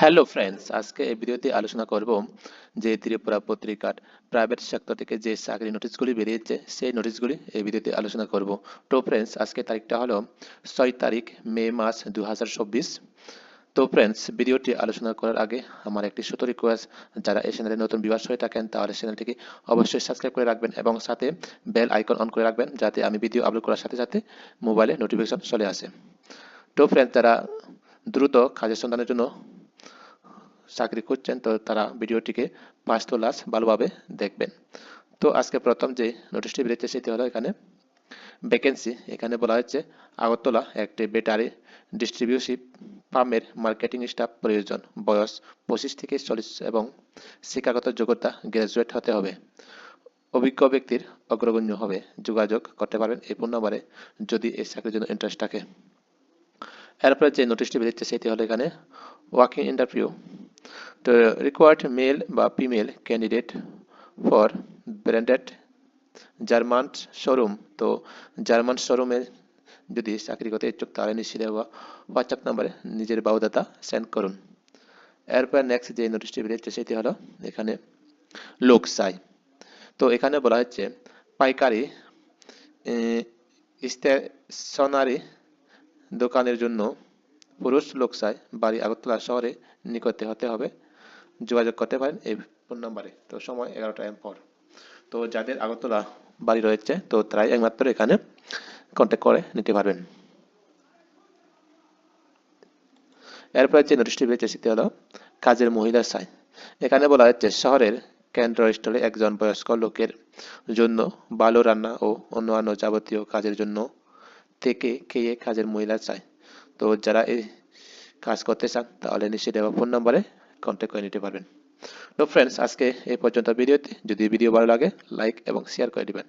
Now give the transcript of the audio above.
Hello friends, আজকে এই ভিডিওতে আলোচনা করব যে ত্রিপুরা পত্রিকার প্রাইভেট সেক্টর থেকে যে চাকরি নোটিশগুলি বেরিয়েছে, সেই নোটিশগুলি এই ভিডিওতে আলোচনা করব। তো ফ্রেন্ডস, আজকে তারিখটা হলো ছয় তারিখ, মে মাস দু তো ফ্রেন্ডস, ভিডিওটি আলোচনা করার আগে আমার একটি ছোট রিকোয়েস্ট যারা এই চ্যানেলে নতুন বিবাস হয়ে থাকেন, তাহলে চ্যানেলটিকে অবশ্যই সাবস্ক্রাইব করে রাখবেন এবং সাথে বেল আইকন অন করে রাখবেন, যাতে আমি ভিডিও আপলোড করার সাথে সাথে মোবাইলে নোটিফিকেশন চলে আসে। তো ফ্রেন্ডস, যারা দ্রুত কাজের সন্ধানের জন্য চাকরি করছেন, তো তারা ভিডিওটিকে পাঁচ তো ভালোভাবে দেখবেন। তো আজকে প্রথম যে নোটিশটি বেরিয়েছে সেটি হলো এখানে ভ্যাকেন্সি এখানে বলা হচ্ছে আগরতলা একটি ব্যাটারি ডিস্ট্রিবিউশিপ ফার্মের মার্কেটিং স্টাফ প্রয়োজন। বয়স পঁচিশ থেকে চল্লিশ এবং শিক্ষাগত যোগ্যতা গ্রাজুয়েট হতে হবে। অভিজ্ঞ ব্যক্তির অগ্রগণ্য হবে। যোগাযোগ করতে পারবেন এই ফোন নম্বরে যদি এই চাকরির জন্য ইন্টারেস্ট থাকে। এরপরে যে নোটিশটি বেরিয়েছে সেটি হলো এখানে ওয়ার্কিং ইন্টারভিউ তো রিকোয়ার্ড মেল বা female candidate for branded German showroom তো জার্মান শোরুমে যদি চাকরি করতে ইচ্ছুক, তাহলে নিশ্চিত বা হোয়াটসঅ্যাপ নাম্বারে নিজের বাউদাতা সেন্ড করুন। এরপর নেক্সট যে নোটিশটি বেরিয়েছে, সেটি হলো এখানে লোক চাই। তো এখানে বলা হচ্ছে, পাইকারি স্টেশনারি দোকানের জন্য পুরুষ লোক চাই, বাড়ি আগরতলা শহরে নিকটে হতে হবে। যোগাযোগ করতে পারেন এই ফোন নাম্বারে। তো সময় এগারোটা এম পর। তো যাদের আগরতলা বাড়ি রয়েছে, তো তারাই একমাত্র এখানে কন্ট্যাক্ট করে নিতে পারবেন। এরপরে যে নোটিশটি পেয়েছে সেটি হলো কাজের মহিলা চাই এখানে বলা হচ্ছে শহরের কেন্দ্রস্থলে একজন বয়স্ক লোকের জন্য বালু রান্না ও অন্যান্য যাবতীয় কাজের জন্য থেকে খেয়ে কাজের মহিলা চাই তো যারা এই কাজ করতে চান, তাহলে নিশ্চয়ই দেওয়া ফোন নম্বরে কন্ট্যাক্ট করে নিতে পারবেন। তো ফ্রেন্ডস আজকে এই পর্যন্ত ভিডিওতে। যদি ভিডিও ভালো লাগে লাইক এবং শেয়ার করে দিবেন।